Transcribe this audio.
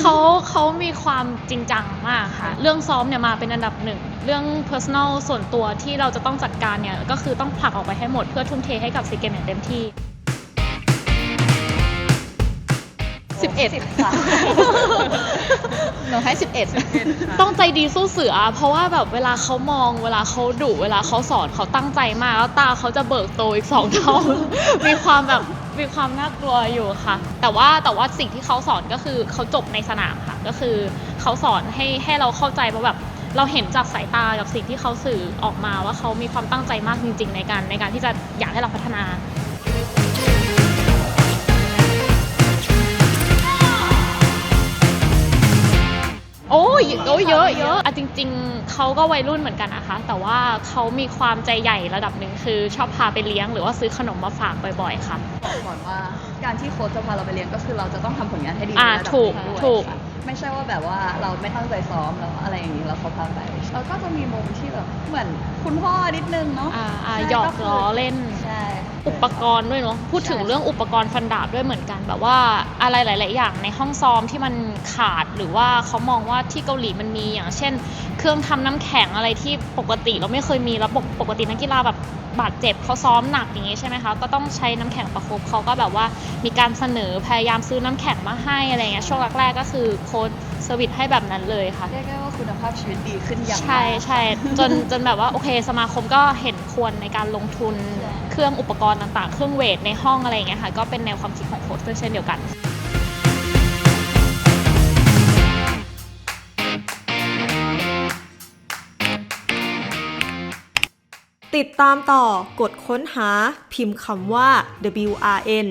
เขาเขามีความจริงจังมากค่ะ เรื่องซ้อมเนี่ยมาเป็นอันดับหนึ่ง เรื่อง personal ส่วนตัวที่เราจะต้องจัดการเนี่ย ก็คือต้องผลักออกไปให้หมดเพื่อทุ่มเทให้กับซีเกมอย่างเต็มที่ 11 ค่ะ หนูให้11ต้องใจดีสู้เสือ เพราะว่าแบบเวลาเขามอง เวลาเขาดุเวลาเขาสอนเขาตั้งใจมาก แล้วตาเขาจะเบิกโตอีกสองเท่า มีความแบบมีความน่ากลัวอยู่ค่ะ แต่ว่าแต่ว่าสิ่งที่เขาสอนก็คือเขาจบในสนามค่ะ ก็คือเขาสอนให้ให้เราเข้าใจว่าแบบเราเห็นจากสายตากับสิ่งที่เขาสื่อออกมาว่าเขามีความตั้งใจมากจริง ๆ ในการในการที่จะอยากให้เราพัฒนา เยอะเยอะอะจริง ๆ เขาก็วัยรุ่นเหมือนกันนะคะ แต่ว่าเขามีความใจใหญ่ระดับหนึ่งคือชอบพาไปเลี้ยงหรือว่าซื้อขนมมาฝากบ่อย ๆ ค่ะ บอกก่อนว่าการที่โค้ชจะพาเราไปเรียนก็คือเราจะต้องทำผลงานให้ดีอ่าในระดับถูกหนึ่งด้วยถูก ค่ะไม่ใช่ว่าแบบว่าเราไม่ตั้งใจซ้อมแล้วอะไรอย่างนี้เราเขาพาไปแล้วก็จะมีมุมที่แบบเหมือนคุณพ่อนิดนึงเนาะอ่าอ่าใช่หยอกคืล้อเล่น ใช่ อุปกรณ์ด้วยเนาะพูดถึงใช่เรื่องอุปกรณ์ฟันดาบด้วยเหมือนกันแบบว่าอะไรหลาย ๆ อย่างในห้องซ้อมที่มันขาดหรือว่าเขามองว่าที่เกาหลีมันมีอย่างเช่น เครื่องทำน้ำแข็งอะไรที่ปกติเราไม่เคยมีแล้วปกปกตินักกีฬาแบบบาดเจ็บเขาซ้อมหนักอย่างงี้ใช่ไหมคะก็ต้องใช้น้ำแข็งประคบเขาก็แบบว่ามีการเสนอพยายามซื้อน้ำแข็งมาให้อะไรเงี้ยช่วงแรกๆก็คือโค้ดเซอร์วิสให้แบบนั้นเลยค่ะเรียกได้ว่าคุณภาพชีวิตดีขึ้นอย่างมากใช่ใช่จนจนแบบว่าโอเคสมาคมก็เห็นควรในการลงทุนใช่ เครื่องอุปกรณ์ต่างๆ เครื่องเวทในห้องอะไรอย่างเงี้ยค่ะ ก็เป็นแนวความคิดของโค้ชด้วยเช่นเดียวกันติดตามต่อกดค้นหาพิมพ์คำว่า WRN